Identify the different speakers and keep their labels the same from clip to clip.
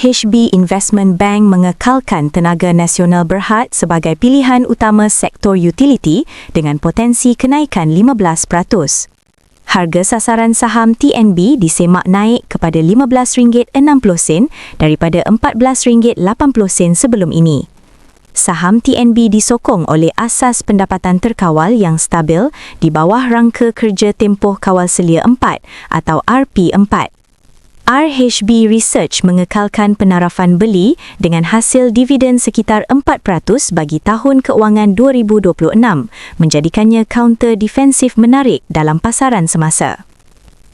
Speaker 1: RHB Investment Bank mengekalkan tenaga nasional berhad sebagai pilihan utama sektor utility dengan potensi kenaikan 15%. Harga sasaran saham TNB disemak naik kepada RM15.60 daripada RM14.80 sebelum ini. Saham TNB disokong oleh asas pendapatan terkawal yang stabil di bawah rangka kerja tempoh kawal selia 4 atau RP4. RHB Research mengekalkan penarafan beli dengan hasil dividen sekitar 4% bagi tahun keuangan 2026, menjadikannya counter defensif menarik dalam pasaran semasa.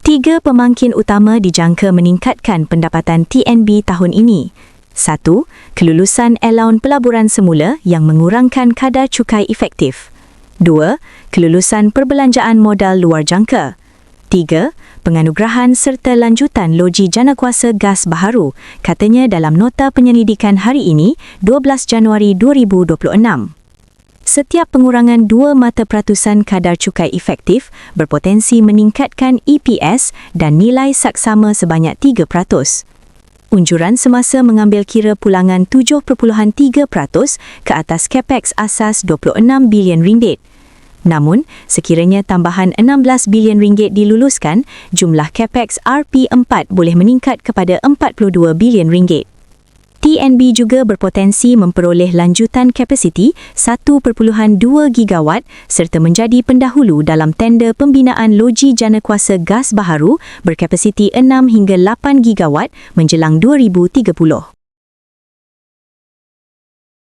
Speaker 1: Tiga pemangkin utama dijangka meningkatkan pendapatan TNB tahun ini. Satu, kelulusan allowance pelaburan semula yang mengurangkan kadar cukai efektif. Dua, kelulusan perbelanjaan modal luar jangka. Tiga, penganugerahan serta lanjutan loji janakuasa gas baharu, katanya dalam nota penyelidikan hari ini, 12 Januari 2026. Setiap pengurangan dua mata peratusan kadar cukai efektif berpotensi meningkatkan EPS dan nilai saksama sebanyak 3%. Unjuran semasa mengambil kira pulangan 7.3% ke atas capex asas 26 bilion ringgit. Namun, sekiranya tambahan 16 bilion ringgit diluluskan, jumlah capex RP4 boleh meningkat kepada 42 bilion ringgit. TNB juga berpotensi memperoleh lanjutan kapasiti 1.2 gigawatt serta menjadi pendahulu dalam tender pembinaan loji jana kuasa gas baharu berkapasiti 6 hingga 8 gigawatt menjelang 2030.